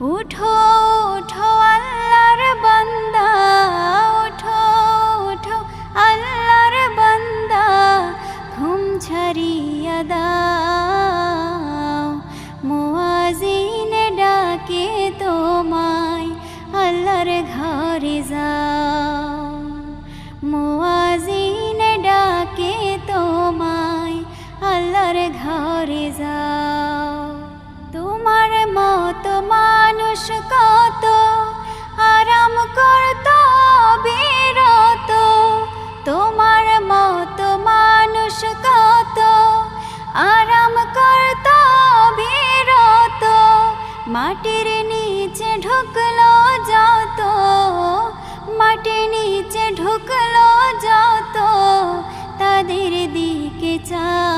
উঠো উঠো আল্লাহর বান্দা, উঠো উঠো আল্লাহর বান্দা, ঘুম ছাড়িয়া দাও। মুয়াজিন ডাকে তোমায়, আল্লাহর ঘরে যাও। মুয়াজিন ডাকে তোমায়, আল্লাহর ঘরে যাও। মানুষ কত, আরাম করত, বিরত। তোমার মতো মানুষ কত, আরাম করত, বিরত। মাটির নিচে ঢুকলো যত, মাটির নিচে ঢুকলো যত। তাদের দিকে চা